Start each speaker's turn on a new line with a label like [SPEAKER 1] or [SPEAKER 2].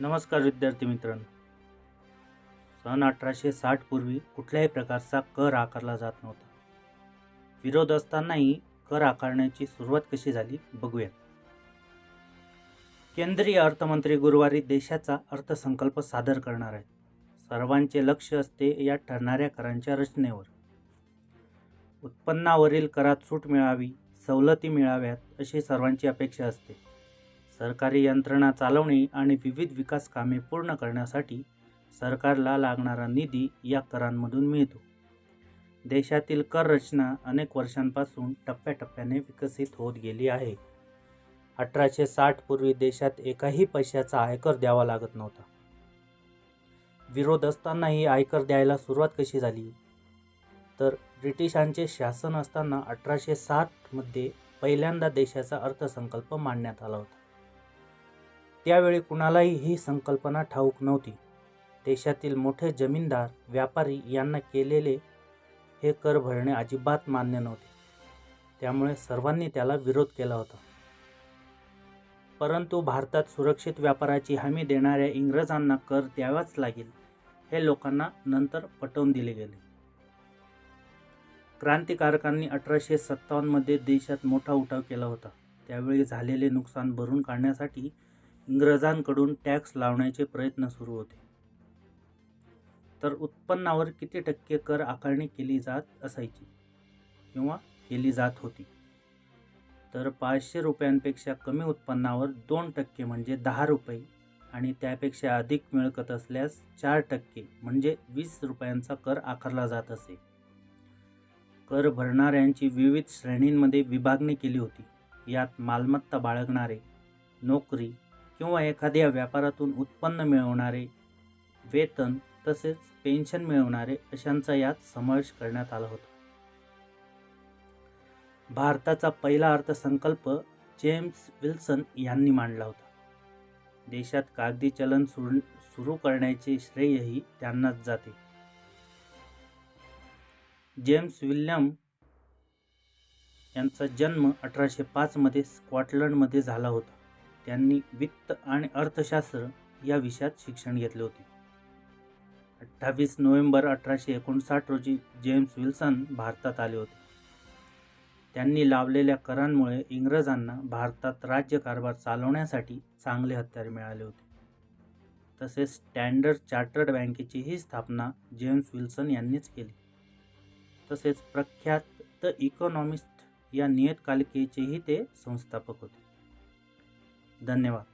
[SPEAKER 1] नमस्कार विद्यार्थी मित्रांनो. सन अठराशे साठपूर्वी कुठल्याही प्रकारचा कर आकारला जात नव्हता. विरोध असतानाही कर आकारण्याची सुरुवात कशी झाली बघूया. केंद्रीय अर्थमंत्री गुरुवारी देशाचा अर्थसंकल्प सादर करणार आहेत. सर्वांचे लक्ष असते या ठरणाऱ्या करांच्या रचनेवर. उत्पन्नावरील करात सूट मिळावी सवलती मिळाव्यात अशी सर्वांची अपेक्षा असते. सरकारी यंत्रणा चालवणे आणि विविध विकास कामे पूर्ण करण्यासाठी सरकारला लागणारा निधी या करांमधून मिळतो. देशातील कर रचना अनेक वर्षांपासून टप्प्याटप्प्याने विकसित होत गेली आहे. अठराशे साठ पूर्वी देशात एकाही पैशाचा आयकर द्यावा लागत नव्हता. विरोध असतानाही आयकर द्यायला सुरुवात कशी झाली? तर ब्रिटिशांचे शासन असताना अठराशे साठमध्ये पहिल्यांदा देशाचा अर्थसंकल्प मांडण्यात आला होता. त्यावेळी कुणालाही ही संकल्पना ठाऊक नव्हती. देशातील मोठे जमीनदार व्यापारी यांना केलेले हे कर भरणे अजिबात मान्य नव्हते. त्यामुळे सर्वांनी त्याला विरोध केला होता. परंतु भारतात सुरक्षित व्यापाराची हमी देणाऱ्या इंग्रजांना कर द्यावाच लागेल हे लोकांना नंतर पटवून दिले गेले. क्रांतिकारकांनी अठराशे सत्तावन्नमध्ये देशात मोठा उठाव केला होता. त्यावेळी झालेले नुकसान भरून काढण्यासाठी इंग्रजांकडून टॅक्स लावण्याचे प्रयत्न सुरू होते. तर उत्पन्नावर किती टक्के कर आकारणी केली जात असायची किंवा केली जात होती? तर पाचशे रुपयांपेक्षा कमी उत्पन्नावर दोन टक्के म्हणजे दहा रुपये आणि त्यापेक्षा अधिक मिळकत असल्यास चार टक्के म्हणजे वीस रुपयांचा कर आकारला जात असे. कर भरणाऱ्यांची विविध श्रेणींमध्ये विभागणी केली होती. यात मालमत्ता बाळगणारे नोकरी किंवा एखाद्या व्यापारातून उत्पन्न मिळवणारे वेतन तसेच पेन्शन मिळवणारे अशांचा यात समावेश करण्यात आला होता. भारताचा पहिला अर्थसंकल्प जेम्स विल्सन यांनी मांडला होता. देशात कागदी चलन सुरू सुरू करण्याचे श्रेयही त्यांनाच जाते. जेम्स विल्यम यांचा जन्म अठराशे पाचमध्ये स्कॉटलंडमध्ये झाला होता. त्यांनी वित्त आणि अर्थशास्त्र या विषयात शिक्षण घेतले होते. अठ्ठावीस नोव्हेंबर अठराशे एकोणसाठ रोजी जेम्स विल्सन भारतात आले होते. त्यांनी लावलेल्या करांमुळे इंग्रजांना भारतात राज्यकारभार चालवण्यासाठी चांगले हत्यार मिळाले होते. तसेच स्टँडर्ड चार्टर्ड बँकेचीही स्थापना जेम्स विल्सन यांनीच केली. तसेच प्रख्यात द इकॉनॉमिस्ट या नियतकालिकेचेही ते संस्थापक होते. धन्यवाद.